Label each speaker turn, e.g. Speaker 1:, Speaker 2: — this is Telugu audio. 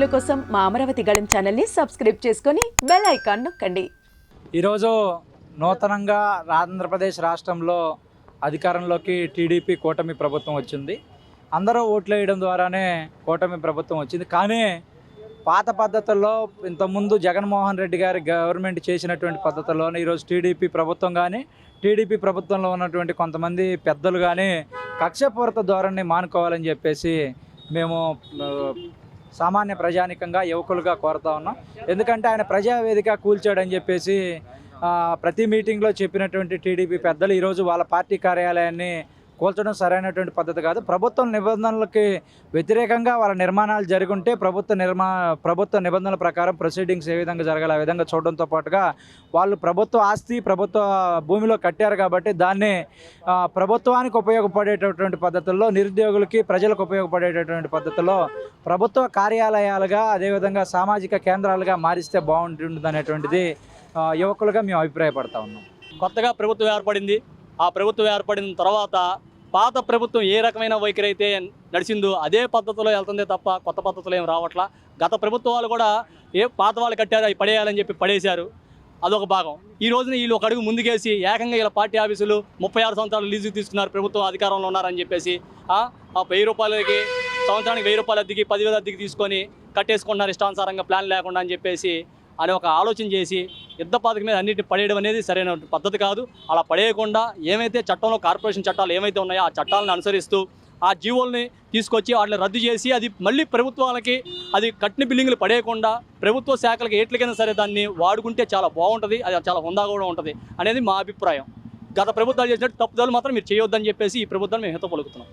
Speaker 1: వీడియోల కోసం మా అమరావతి గళం ఛానల్ని సబ్స్క్రైబ్ చేసుకొని బెల్ ఐకాన్ నొక్కండి.
Speaker 2: ఈరోజు నూతనంగా ఆంధ్రప్రదేశ్ రాష్ట్రంలో అధికారంలోకి టీడీపీ కూటమి ప్రభుత్వం వచ్చింది. అందరూ ఓట్లు వేయడం ద్వారానే కూటమి ప్రభుత్వం వచ్చింది. కానీ పాత పద్ధతుల్లో ఇంతకుముందు జగన్మోహన్ రెడ్డి గారి గవర్నమెంట్ చేసినటువంటి పద్ధతుల్లోనే ఈరోజు టీడీపీ ప్రభుత్వం కానీ టీడీపీ ప్రభుత్వంలో ఉన్నటువంటి కొంతమంది పెద్దలు కానీ కక్షపూరిత ధోరణి మానుకోవాలని చెప్పేసి మేము సామాన్య ప్రజానికంగా యువకులుగా కోరుతా ఉన్నాం. ఎందుకంటే ఆయన ప్రజావేదిక కూల్చాడని చెప్పేసి ప్రతి మీటింగ్లో చెప్పినటువంటి టీడీపీ పెద్దలు ఈరోజు వాళ్ళ పార్టీ కార్యాలయాన్ని కూల్చడం సరైనటువంటి పద్ధతి కాదు. ప్రభుత్వం నిబంధనలకి వ్యతిరేకంగా వాళ్ళ నిర్మాణాలు జరుగుంటే ప్రభుత్వ నిర్మా ప్రభుత్వ నిబంధనల ప్రకారం ప్రొసీడింగ్స్ ఏ విధంగా జరగాలి ఆ విధంగా చూడడంతో పాటుగా వాళ్ళు ప్రభుత్వ ఆస్తి ప్రభుత్వ భూమిలో కట్టారు కాబట్టి దాన్ని ప్రభుత్వానికి ఉపయోగపడేటటువంటి పద్ధతుల్లో నిరుద్యోగులకి ప్రజలకు ఉపయోగపడేటటువంటి పద్ధతిలో ప్రభుత్వ కార్యాలయాలుగా అదేవిధంగా సామాజిక కేంద్రాలుగా మారిస్తే బాగుంటుంది అనేటువంటిది యువకులుగా మేము అభిప్రాయపడతా ఉన్నాం.
Speaker 3: కొత్తగా ప్రభుత్వం ఏర్పడింది. ఆ ప్రభుత్వం ఏర్పడిన తర్వాత పాత ప్రభుత్వం ఏ రకమైన వైఖరి అయితే నడిచిందో అదే పద్ధతిలో వెళ్తుందే తప్ప కొత్త పద్ధతిలో ఏం రావట్లా. గత ప్రభుత్వాలు కూడా ఏ పాత వాళ్ళు కట్టారు అవి పడేయాలని చెప్పి పడేశారు. అదొక భాగం. ఈ రోజున వీళ్ళు ఒక అడుగు ముందుకేసి ఏకంగా ఇలా పార్టీ ఆఫీసులు ముప్పై ఆరు సంవత్సరాలు లీజు తీసుకున్నారు ప్రభుత్వం అధికారంలో ఉన్నారని చెప్పేసి ఆ వెయ్యి రూపాయలకి సంవత్సరానికి వెయ్యి రూపాయల అద్దెకి పదివేల అద్దెకి తీసుకొని కట్టేసుకుంటున్నారు ఇష్టానుసారంగా ప్లాన్ లేకుండా అని చెప్పేసి అని ఒక ఆలోచన చేసి యుద్ధ పాతక మీద అన్నిటిని పడేయడం అనేది సరైన పద్ధతి కాదు. అలా పడేయకుండా ఏమైతే చట్టంలో కార్పొరేషన్ చట్టాలు ఏమైతే ఉన్నాయో ఆ చట్టాలను అనుసరిస్తూ ఆ జీవోల్ని తీసుకొచ్చి వాటిని రద్దు చేసి అది మళ్ళీ ప్రభుత్వాలకి అది కట్టిన బిల్డింగ్లు పడేయకుండా ప్రభుత్వ శాఖలకి ఎట్లకైనా సరే దాన్ని వాడుకుంటే చాలా బాగుంటుంది అది చాలా హుందా కూడా ఉంటుంది అనేది మా అభిప్రాయం. గత ప్రభుత్వాలు చేసినట్టు తప్పుదలు మాత్రం మీరు చేయొద్దని చెప్పేసి ఈ ప్రభుత్వాన్ని మేము హిత పలుకుతున్నాం